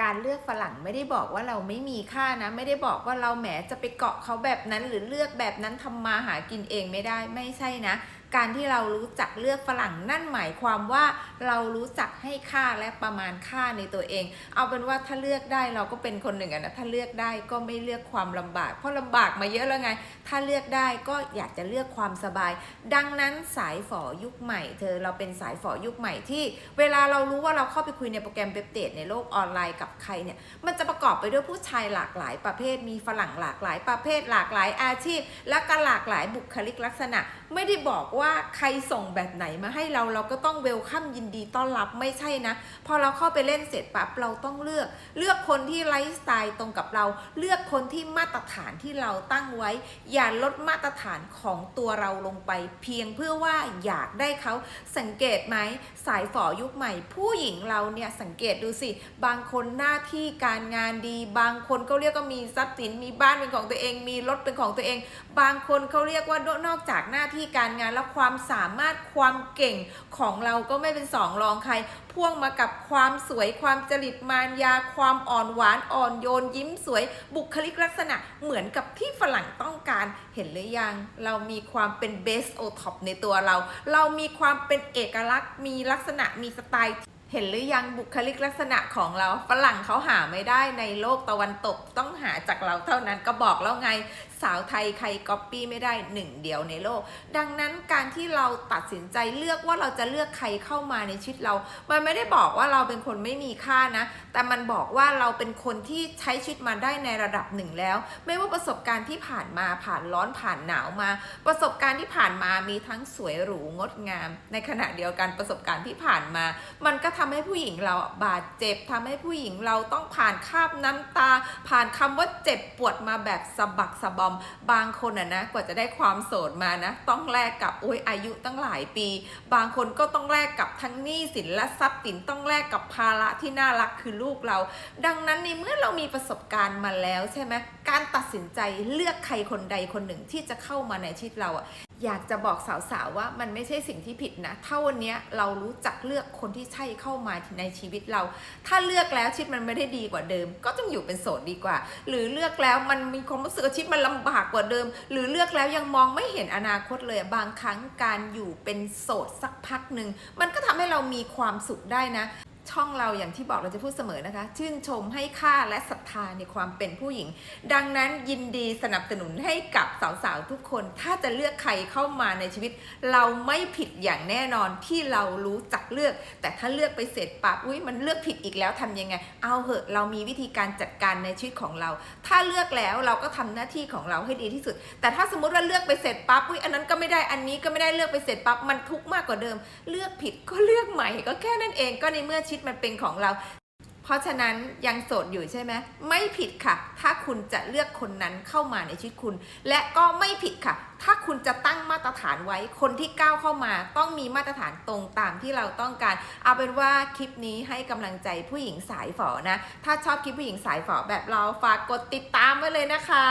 การเลือกฝรั่งไม่ได้บอกว่าเราไม่มีค่านะ ไม่ได้บอกว่าเราแหมจะไปเกาะเขาแบบนั้นหรือเลือกแบบนั้นทำมาหากินเองไม่ได้ไม่ใช่นะ การที่เรารู้จักเลือกฝรั่งนั่นหมายความว่าเรารู้จักให้ค่าและประมาณค่าในตัวเอง เอาเป็นว่าถ้าเลือกได้เราก็เป็นคนหนึ่งนะถ้าเลือกได้ก็ไม่เลือกความลำบาก เพราะลำบากมาเยอะแล้วไง ถ้าเลือกได้ก็อยากจะเลือกความสบาย ดังนั้นสายฝอยุคใหม่ เธอเราเป็นสายฝอยุคใหม่ที่ เวลาเรารู้ว่าเราเข้าไปคุยในโปรแกรมเว็บเดทในโลกออนไลน์กับใครเนี่ยมันจะประกอบไปด้วยผู้ชายหลากหลายประเภท มีฝรั่งหลากหลายประเภท หลากหลายอาชีพ และก็หลากหลายบุคลิกลักษณะ ไม่ได้บอกว่าว่าใครส่งแบบไหนมาให้เราเราก็ต้องเวลคัมยินดีต้อนรับไม่ใช่นะ พอเราเข้าไปเล่นเสร็จปั๊บเราต้องเลือก เลือกคนที่ไลฟ์สไตล์ตรงกับเรา เลือกคนที่มาตรฐานที่เราตั้งไว้ อย่าลดมาตรฐานของตัวเราลงไป เพียงเพื่อว่าอยากได้เขาสังเกตไหมสายฝอยุคใหม่ ผู้หญิงเราเนี่ยสังเกตดูสิ บางคนหน้าที่การงานดี บางคนก็เรียกว่ามีทรัพย์สินมีบ้านเป็นของตัวเอง มีรถเป็นของตัวเอง บางคนเขาเรียกว่านอกจากหน้าที่การงานแล้วความสามารถความเก่งของเราก็ไม่เป็นสองรองใคร พ่วงมากับความสวยความจริตมารยา ความอ่อนหวานอ่อนโยน ยิ้มสวย บุคลิกลักษณะเหมือนกับที่ฝรั่งต้องการเห็นหรือยัง เรามีความเป็นเบสโอท็อปในตัวเรา เรามีความเป็นเอกลักษณ์มีลักษณะมีสไตล์เห็นหรือยังบุคลิกลักษณะของเราฝรั่งเขาหาไม่ได้ในโลกตะวันตกต้องหาจากเราเท่านั้นก็บอกแล้วไง สาวไทยใครก๊อปปี้ไม่ได้หนึ่งเดียวในโลก ดังนั้นการที่เราตัดสินใจเลือกว่าเราจะเลือกใครเข้ามาในชีวิตเรา มันไม่ได้บอกว่าเราเป็นคนไม่มีค่านะ แต่มันบอกว่าเราเป็นคนที่ใช้ชีวิตมาได้ในระดับหนึ่งแล้ว ไม่ว่าประสบการณ์ที่ผ่านมาผ่านร้อนผ่านหนาวมา ประสบการณ์ที่ผ่านมามีทั้งสวยหรูงดงาม ในขณะเดียวกันประสบการณ์ที่ผ่านมา มันก็ทำให้ผู้หญิงเราบาดเจ็บทำให้ผู้หญิงเราต้องผ่านคาบน้ำตา ผ่านคำว่าเจ็บปวดมาแบบสะบักสะบอมบางคนอะนะกว่าจะได้ความโสดมานะ ต้องแลกกับโอ้ยอายุตั้งหลายปี บางคนก็ต้องแลกกับทั้งหนี้สินและทรัพย์สินต้องแลกกับภาระที่น่ารักคือลูกเรา ดังนั้นในเมื่อเรามีประสบการณ์มาแล้วใช่ไหมการตัดสินใจเลือกใครคนใดคนหนึ่งที่จะเข้ามาในชีวิตเราอะ อยากจะบอกสาวๆว่ามันไม่ใช่สิ่งที่ผิดนะ ถ้าวันนี้เรารู้จักเลือกคนที่ใช่เข้ามาในชีวิตเรา ถ้าเลือกแล้วชีวิตมันไม่ได้ดีกว่าเดิม ก็ต้องอยู่เป็นโสดดีกว่า หรือเลือกแล้วมันมีความรู้สึกชีวิตมันลำบากกว่าเดิม หรือเลือกแล้วยังมองไม่เห็นอนาคตเลยบางครั้งการอยู่เป็นโสดสักพักหนึ่งมันก็ทำให้เรามีความสุขได้นะ ช่องเราอย่างที่บอกเราจะพูดเสมอนะคะ ชื่นชมให้ค่าและศรัทธาในความเป็นผู้หญิง ดังนั้นยินดีสนับสนุนให้กับสาวๆทุกคน ถ้าจะเลือกใครเข้ามาในชีวิต เราไม่ผิดอย่างแน่นอนที่เรารู้จักเลือก แต่ถ้าเลือกไปเสร็จปั๊บอุ้ยมันเลือกผิดอีกแล้วทำยังไง เอาเหอะเรามีวิธีการจัดการในชีวิตของเรา ถ้าเลือกแล้วเราก็ทำหน้าที่ของเราให้ดีที่สุด แต่ถ้าสมมติว่าเลือกไปเสร็จปั๊บอุ้ยอันนั้นก็ไม่ได้อันนี้ก็ไม่ได้เลือกไปเสร็จปั๊บมันทุกข์มากกว่าเดิม เลือกผิดก็เลือกใหม่ ก็แค่นั้นเองก็ในเมื่อชีวิตมันเป็นของเรา เพราะฉะนั้นยังโสดอยู่ใช่ไหมไม่ผิดค่ะ ถ้าคุณจะเลือกคนนั้นเข้ามาในชีวิตคุณ และก็ไม่ผิดค่ะ ถ้าคุณจะตั้งมาตรฐานไว้คนที่ก้าวเข้ามา ต้องมีมาตรฐานตรงตามที่เราต้องการ เอาเป็นว่าคลิปนี้ให้กำลังใจผู้หญิงสายฝอนะ ถ้าชอบคลิปผู้หญิงสายฝอแบบเราฝากกดติดตามไว้เลยนะคะ